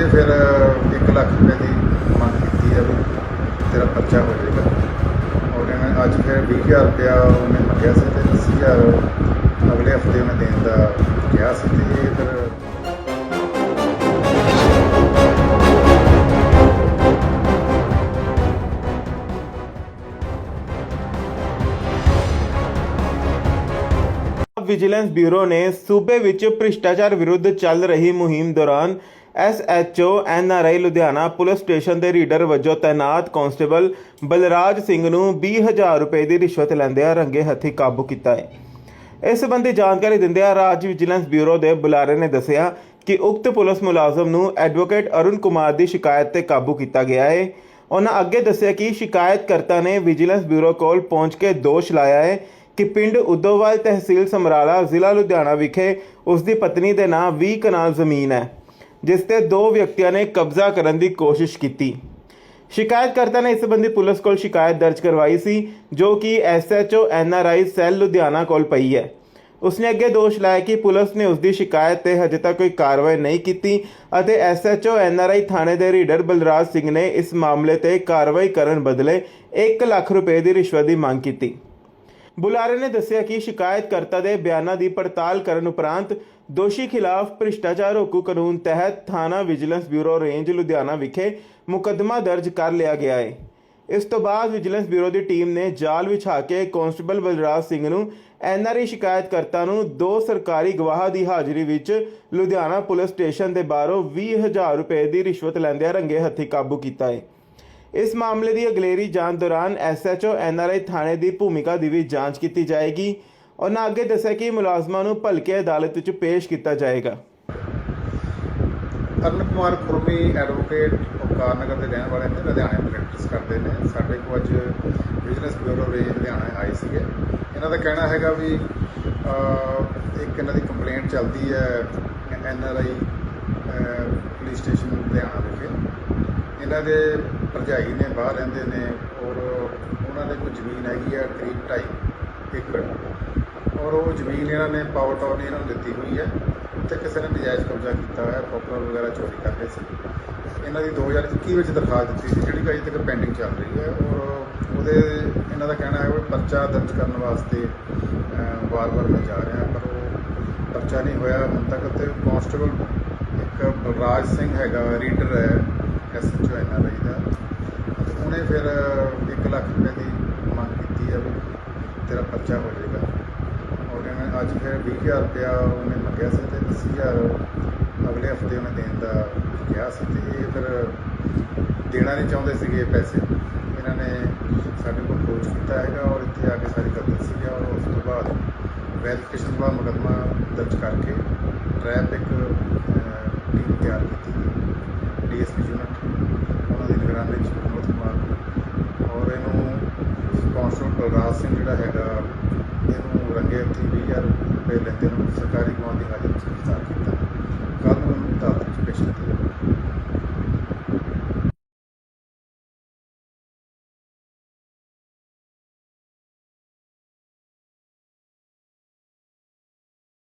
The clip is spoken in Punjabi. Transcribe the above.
ਤੇ ਫਿਰ 1 ਲੱਖ ਰੁਪਏ ਦੀ ਮੰਗ ਕੀਤੀ ਹੈ ਵੀ ਤੇਰਾ ਪਰਚਾ ਹੋ ਜਾਏਗਾ। ਔਰ ਇਹਨੇ ਅੱਜ ਫਿਰ 20000 ਰੁਪਇਆ ਉਹਨੇ ਮੰਗਿਆ ਸੀ ਤੇ 80000 ਅਗਲੇ ਹਫ਼ਤੇ ਉਹਨੇ ਦੇਣ ਦਾ ਕਿਹਾ ਸੀ ਤੇ ਇਹ ਫਿਰ ਵਿਜੀਲੈਂਸ ਬਿਊਰੋ ਨੇ ਸੂਬੇ ਵਿੱਚ ਭ੍ਰਿਸ਼ਟਾਚਾਰ ਵਿਰੁੱਧ ਚੱਲ ਰਹੀ ਮੁਹਿੰਮ ਦੌਰਾਨ SHO NRI Ludhiana police station ਦੇ ਰੀਡਰ ਵਜੋਂ ਤਾਇਨਾਤ ਕਾਂਸਟੇਬਲ ਬਲਰਾਜ ਸਿੰਘ ਨੂੰ 20000 ਰੁਪਏ ਦੀ ਰਿਸ਼ਵਤ ਲੈਂਦਿਆਂ ਰੰਗੇ ਹੱਥੀਂ ਕਾਬੂ ਕੀਤਾ ਹੈ। ਇਸ ਸੰਬੰਧੀ ਜਾਣਕਾਰੀ ਦਿੰਦਿਆਂ ਰਾਜ ਵਿਜੀਲੈਂਸ ਬਿਊਰੋ ਦੇ ਬੁਲਾਰੇ ਨੇ ਦੱਸਿਆ ਕਿ ਉਕਤ ਪੁਲਿਸ ਮੁਲਾਜ਼ਮ ਨੂੰ ਐਡਵੋਕੇਟ ਅਰੁਣ ਕੁਮਾਰ ਦੀ ਸ਼ਿਕਾਇਤ ਤੇ ਕਾਬੂ ਕੀਤਾ ਗਿਆ ਹੈ। ਉਹਨਾਂ ਅੱਗੇ ਦੱਸਿਆ ਕਿ ਸ਼ਿਕਾਇਤਕਰਤਾ ਨੇ ਵਿਜੀਲੈਂਸ ਬਿਊਰੋ ਕੋਲ ਪਹੁੰਚ ਕੇ ਦੋਸ਼ ਲਾਇਆ ਹੈ ਕਿ ਪਿੰਡ ਉਦੋਵਾਲ ਤਹਿਸੀਲ ਸਮਰਾਲਾ ਜ਼ਿਲ੍ਹਾ ਲੁਧਿਆਣਾ ਵਿਖੇ ਉਸ ਦੀ ਪਤਨੀ ਦੇ ਨਾਂ 20 ਕਨਾਲ ਜ਼ਮੀਨ ਹੈ। ਜਿਸ ਤੇ ਦੋ ਵਿਅਕਤੀਆਂ ਨੇ ਕਬਜ਼ਾ ਕਰਨ ਦੀ ਕੋਸ਼ਿਸ਼ ਕੀਤੀ। ਸ਼ਿਕਾਇਤਕਰਤਾ ਨੇ ਇਸ ਸੰਬੰਧੀ ਪੁਲਿਸ ਕੋਲ ਸ਼ਿਕਾਇਤ ਦਰਜ ਕਰਵਾਈ ਸੀ, ਜੋ ਕਿ ਐਸਐਚਓ ਐਨਆਰਆਈ ਸੈੱਲ ਲੁਧਿਆਣਾ ਕੋਲ ਪਈ ਹੈ। ਉਸਨੇ ਅੱਗੇ ਦੋਸ਼ ਲਾਇਆ ਕਿ ਪੁਲਿਸ ਨੇ ਉਸ ਦੀ ਸ਼ਿਕਾਇਤ ਤੇ ਹਜੇ ਤੱਕ ਕੋਈ ਕਾਰਵਾਈ ਨਹੀਂ ਕੀਤੀ ਅਤੇ ਐਸਐਚਓ ਐਨਆਰਆਈ ਥਾਣੇ ਦੇ ਰੀਡਰ ਬਲਰਾਜ ਸਿੰਘ ਨੇ ਇਸ ਮਾਮਲੇ ਤੇ ਕਾਰਵਾਈ ਕਰਨ ਬਦਲੇ 1 ਲੱਖ ਰੁਪਏ ਦੀ ਰਿਸ਼ਵਤ ਦੀ ਮੰਗ ਕੀਤੀ। ਬੁਲਾਰੇ ਨੇ ਦੱਸਿਆ ਕਿ ਸ਼ਿਕਾਇਤਕਰਤਾ ਦੇ ਬਿਆਨਾਂ ਦੀ ਪੜਤਾਲ ਕਰਨ ਉਪਰੰਤ ਦੋਸ਼ੀ ਖਿਲਾਫ ਭ੍ਰਿਸ਼ਟਾਚਾਰ ਰੋਕੂ ਕਾਨੂੰਨ ਤਹਿਤ ਥਾਣਾ ਵਿਜੀਲੈਂਸ ਬਿਊਰੋ ਰੇਂਜ, ਲੁਧਿਆਣਾ ਵਿਖੇ ਮੁਕੱਦਮਾ ਦਰਜ ਕਰ ਲਿਆ ਗਿਆ ਹੈ। ਇਸ ਤੋਂ ਬਾਅਦ ਵਿਜੀਲੈਂਸ ਬਿਊਰੋ ਦੀ ਟੀਮ ਨੇ ਜਾਲ ਵਿਛਾ ਕੇ ਕਾਂਸਟੇਬਲ ਬਲਰਾਜ ਸਿੰਘ ਨੂੰ ਐਨਆਰਆਈ ਸ਼ਿਕਾਇਤਕਰਤਾ ਨੂੰ ਦੋ ਸਰਕਾਰੀ ਗਵਾਹਾਂ ਦੀ ਹਾਜ਼ਰੀ ਵਿੱਚ ਲੁਧਿਆਣਾ ਪੁਲਿਸ ਸਟੇਸ਼ਨ ਦੇ ਬਾਹਰੋਂ 20000 ਰੁਪਏ ਦੀ ਰਿਸ਼ਵਤ ਲੈਂਦਿਆਂ ਰੰਗੇ ਹੱਥੀਂ ਕਾਬੂ ਕੀਤਾ ਹੈ। ਇਸ ਮਾਮਲੇ ਦੀ ਅਗਲੇਰੀ ਜਾਂਚ ਦੌਰਾਨ ਐਸਐਚਓ ਐਨਆਰਆਈ ਥਾਣੇ ਦੀ ਭੂਮਿਕਾ ਦੀ ਵੀ ਜਾਂਚ ਕੀਤੀ ਜਾਏਗੀ। ਉਹਨਾਂ ਅੱਗੇ ਦੱਸਿਆ ਕਿ ਮੁਲਾਜ਼ਮਾਂ ਨੂੰ ਭਲਕੇ ਅਦਾਲਤ ਵਿੱਚ ਪੇਸ਼ ਕੀਤਾ ਜਾਏਗਾ। ਅਰਨ ਕੁਮਾਰ ਖੁਰਮੀ ਐਡਵੋਕੇਟ ਓਕਾਰ ਨਗਰ ਦੇ ਰਹਿਣ ਵਾਲੇ ਨੇ, ਲੁਧਿਆਣੇ ਪ੍ਰੈਕਟਿਸ ਕਰਦੇ ਨੇ। ਸਾਡੇ ਕੋਲ ਅੱਜ ਬਿਜ਼ਨਸ ਬਿਊਰੋ ਰੇਂਜ ਲੁਧਿਆਣਾ ਆਏ ਸੀਗੇ। ਇਹਨਾਂ ਦਾ ਕਹਿਣਾ ਹੈਗਾ ਵੀ ਇੱਕ ਇਹਨਾਂ ਦੀ ਕੰਪਲੇਂਟ ਚੱਲਦੀ ਹੈ N R I police station Ludhiana ਵਿਖੇ। ਇਹਨਾਂ ਦੇ ਭਰਜਾਈ ਨੇ ਬਾਹਰ ਰਹਿੰਦੇ ਨੇ ਔਰ ਉਹਨਾਂ ਦੇ ਕੋਈ ਜ਼ਮੀਨ ਹੈਗੀ ਹੈ ਕਰੀਬ 2.5 ਏਕੜ। ਔਰ ਉਹ ਜ਼ਮੀਨ ਇਹਨਾਂ ਨੇ ਪਾਵਰ ਟਾਊਨ ਇਹਨਾਂ ਨੂੰ ਦਿੱਤੀ ਹੋਈ ਹੈ ਉੱਥੇ ਕਿਸੇ ਨੇ ਨਜਾਇਜ਼ ਕਬਜ਼ਾ ਕੀਤਾ ਹੋਇਆ ਪੋਪੂਲਰ ਵਗੈਰਾ ਚੋਰੀ ਕਰਦੇ ਸੀ। ਇਹਨਾਂ ਦੀ 2021 ਵਿੱਚ ਦਰਖਾਸਤ ਦਿੱਤੀ ਸੀ, ਜਿਹੜੀ ਕਿ ਅਜੇ ਤੱਕ ਪੈਂਡਿੰਗ ਚੱਲ ਰਹੀ ਹੈ ਔਰ ਉਹਦੇ ਇਹਨਾਂ ਦਾ ਕਹਿਣਾ ਹੈ ਕਿ ਪਰਚਾ ਦਰਜ ਕਰਨ ਵਾਸਤੇ ਵਾਰ-ਵਾਰ ਮੈਂ ਜਾ ਰਿਹਾ, ਪਰ ਉਹ ਪਰਚਾ ਨਹੀਂ ਹੋਇਆ ਹੁਣ ਤੱਕ ਤੇ ਕਾਂਸਟੇਬਲ ਇੱਕ ਬਲਰਾਜ ਸਿੰਘ ਹੈਗਾ ਰੀਡਰ ਹੈ। ਐਸਐਚਓ ਐਨਆਰਆਈ ਦਾ। ਉਹਨੇ ਫਿਰ 1 ਲੱਖ ਰੁਪਏ ਦੀ ਮੰਗ ਕੀਤੀ ਹੈ ਵੀ ਤੇਰਾ ਪਰਚਾ ਹੋ ਜਾਏਗਾ। ਔਰ ਇਹਨੇ ਅੱਜ ਫਿਰ 20000 ਰੁਪਇਆ ਉਹਨੇ ਮੰਗਿਆ ਸੀ ਤੇ 80000 ਅਗਲੇ ਹਫ਼ਤੇ ਉਹਨੇ ਦੇਣ ਦਾ ਕਿਹਾ ਸੀ ਤੇ ਇਹ ਫਿਰ ਦੇਣਾ ਨਹੀਂ ਚਾਹੁੰਦੇ ਸੀਗੇ ਪੈਸੇ। ਇਹਨਾਂ ਨੇ ਸਾਡੇ ਕੋਲ ਅਪਰੋਚ ਕੀਤਾ ਹੈਗਾ ਔਰ ਇੱਥੇ ਆ ਕੇ ਸਾਰੀ ਗੱਲ ਦੱਸੀ ਹੈ ਔਰ ਉਸ ਤੋਂ ਬਾਅਦ ਵੈਰੀਫਿਕੇਸ਼ਨ ਦਾ ਮੁਕੱਦਮਾ ਦਰਜ ਕਰਕੇ ਟ੍ਰੈਫਿਕ ਟੀਮ ਤਿਆਰ ਕੀਤੀ। ਡੀਐਸਪੀ ਯੂਨਿਟ ਉਹਨਾਂ ਦੀ ਨਿਗਰਾਨੀ ਕੁਮਾਰ ਔਰ ਇਹਨੂੰ ਕਾਂਸਟੇਬਲ ਬਲਰਾਜ ਸਿੰਘ ਜਿਹੜਾ ਹੈਗਾ, ਇਹਨੂੰ ਰੰਗੇ ਹੱਥੀਂ 20000 ਰੁਪਏ ਲੈਂਦੇ ਨੂੰ ਸਰਕਾਰੀ ਗਵਾਹ ਦੀ ਹਾਜ਼ਰ ਵਿੱਚ ਗ੍ਰਿਫਤਾਰ ਕੀਤਾ।